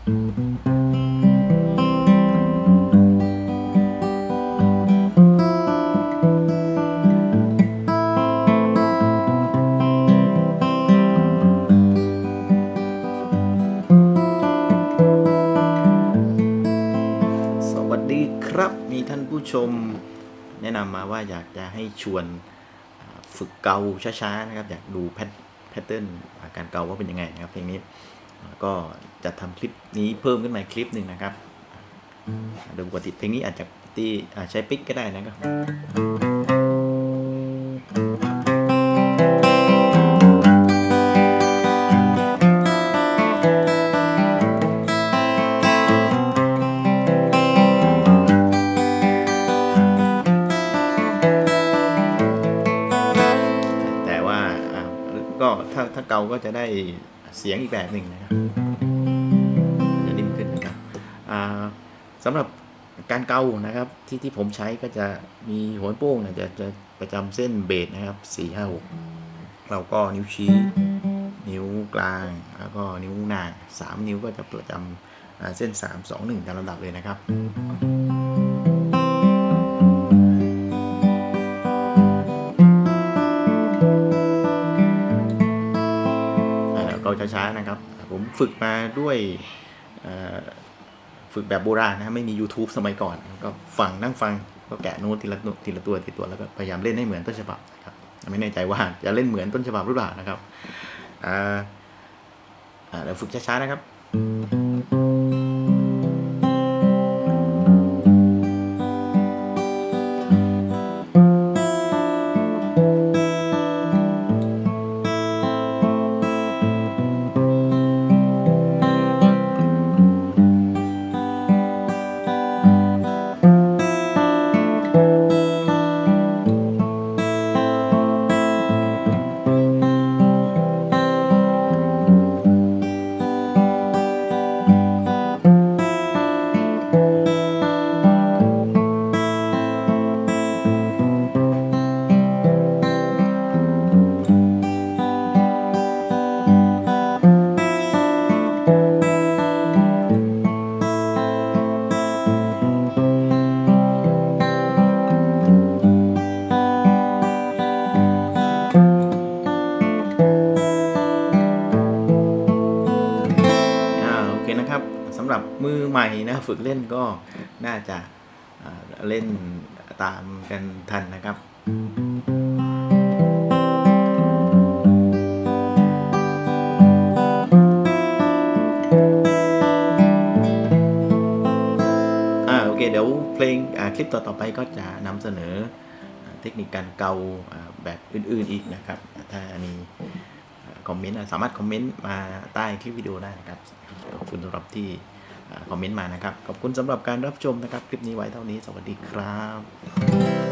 สวัสดีครับมีท่านผู้ชมแนะนำมาว่าอยากจะให้ชวนฝึกเกาช้าๆนะครับ อยากดูแพทเทิร์นการเกาว่าเป็นยังไงนะครับเพลงนี้ ก็จะทำคลิปนี้เพิ่มขึ้นมาคลิปหนึ่งนะครับโดยปกติเพลงนี้อาจจะตีอ่ใช้ปิกก็ได้นะครับแต่ว่าก็ถ้าถ้าเกาก็จะได้เสียงอีกแบบหนึ่งนะครับ สำหรับการเกานะครับที่ที่ผมใช้ก็จะมีหัวโป้งเนี่ยจะจะประจำเส้นเบสนะครับสี่ห้าหกเราก็นิ้วชี้นิ้วกลางแล้วก็นิ้วนางสามนิ้วก็จะประจำอ่าเส้นสามสองหนึ่งตามลำดับเลยนะครับเราช้าๆนะครับ ผมฝึกมาด้วย ฝึกแบบโบราณนะไม่มี YouTube สมัยก่อน ก็ฟังนั่งฟังก็แกะโน้ตทีละโน้ตทีละตัวทีละตัวแล้วก็พยายามเล่นให้เหมือนต้นฉบับนะครับไม่แน่ใจว่าจะเล่นเหมือนต้นฉบับหรือเปล่านะครับอ่าอ่าเดี๋ยวฝึกช้าๆนะครับ สำหรับมือใหม่นะฝึกเล่นก็น่าจะเล่นตามกันทันนะครับอ่าโอเคเดี๋ยวเพลงคลิปต่อๆไปก็จะนำเสนอเทคนิคการเกาแบบอื่นๆอีกนะครับ ถ้ามีคอมเมนต์สามารถคอมเมนต์มาใต้คลิปวิดีโอได้นะครับ ขอบคุณสำหรับที่ คอมเมนต์มานะครับ ขอบคุณสำหรับการรับชมนะครับ คลิปนี้ไว้เท่านี้ สวัสดีครับ